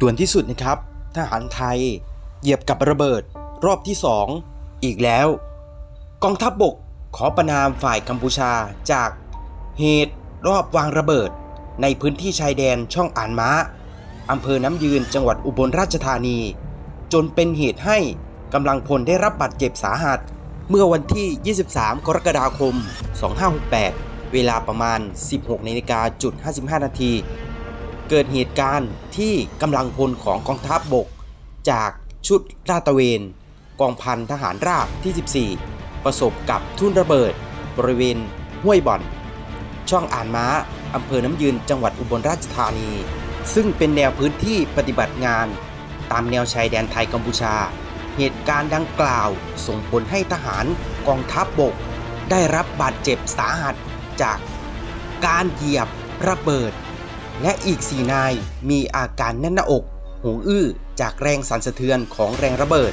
ด่วนที่สุดนะครับทหารไทย เหยียบกับระเบิดรอบที่2อีกแล้ว กองทัพบบกขอประนามฝ่ายกัมพูชาจากเหตุรอบวางระเบิด ในพื้นที่ชายแดนช่องอ่านม้าอำเภอน้ำยืนจังหวัดอุบลราชธานี จนเป็นเหตุให้กำลังพลได้รับบาดเจ็บสาหัส เมื่อวันที่ 23 กรกฎาคม 2568 เวลาประมาณ 16นาฬิกาจุด55 นาที เกิดเหตุการณ์ที่กำลังพลของกองทัพบบก จากชุดลาดตระเวน กองพันทหารราบที่ 14 ประสบกับทุ่นระเบิด บริเวณห้วยบ่อน ช่องอ่านม้าอำเภอน้ำยืนจังหวัดอุบลราชธานี ซึ่งเป็นแนวพื้นที่ปฏิบัติงาน ตามแนวชายแดนไทยกัมพูชา เหตุการณ์ดังกล่าวส่งผลให้ทหารกองทัพบบก ได้รับบาดเจ็บสาหัสจากการเหยียบระเบิด และอีก 4 นายมีอาการแน่นหน้าอก หูอื้อจากแรงสั่นสะเทือนของแรงระเบิด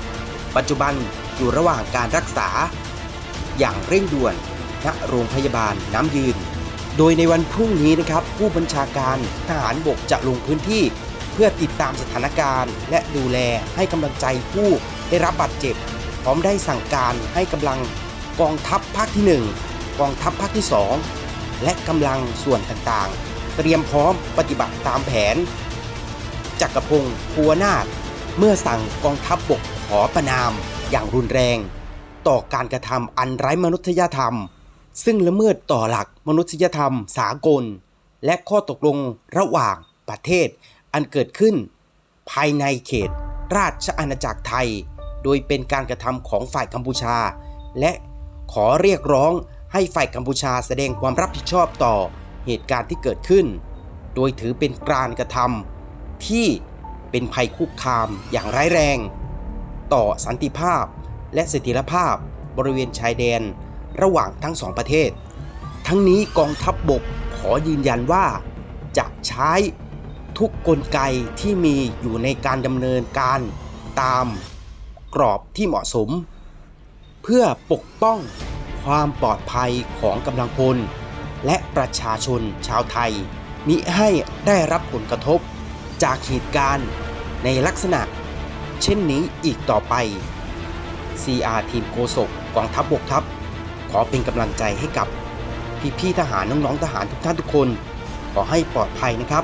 ปัจจุบันอยู่ระหว่างการรักษา อย่างเร่งด่วนณโรงพยาบาลน้ำยืน โดยในวันพรุ่งนี้นะครับ ผู้บัญชาการทหารบกจะลงพื้นที่ เพื่อติดตามสถานการณ์ และดูแลให้กำลังใจผู้ได้รับบาดเจ็บ พร้อมได้สั่งการให้กำลังกองทัพภาคที่ 1 กองทัพภาคที่ 2 และกำลังส่วนต่างๆ เตรียมพร้อมปฏิบัติตามแผน จักรพงศ์ภูวนาถเมื่อสั่งกองทัพบบกขอประนามอย่างรุนแรง ต่อการกระทำอันไร้มนุษยธรรม ซึ่งละเมิดต่อหลักมนุษยธรรมสากล และข้อตกลงระหว่างประเทศอันเกิดขึ้น ภายในเขตราชอาณาจักรไทย โดยเป็นการกระทำของฝ่ายกัมพูชา และขอเรียกร้องให้ฝ่ายกัมพูชาแสดงความรับผิดชอบต่อ เหตุการณ์ที่เกิดขึ้น โดยถือเป็นการกระทำที่เป็นภัยคุกคามอย่างร้ายแรง ต่อสันติภาพและเสถียรภาพบริเวณชายแดนระหว่างทั้งสองประเทศ ทั้งนี้กองทัพบบกขอยืนยันว่าจะใช้ทุกกลไกที่มีอยู่ในการดำเนินการตามกรอบที่เหมาะสม เพื่อปกป้องความปลอดภัยของกำลังพล และประชาชนชาวไทย มิให้ได้รับผลกระทบ จากเหตุการณ์ในลักษณะ เช่นนี้อีกต่อไป CR ทีมโกศกกองทัพบบกครับ ขอเป็นกำลังใจให้กับพี่ๆทหารน้องๆทหารทุกท่านทุกคน ขอให้ปลอดภัยนะครับ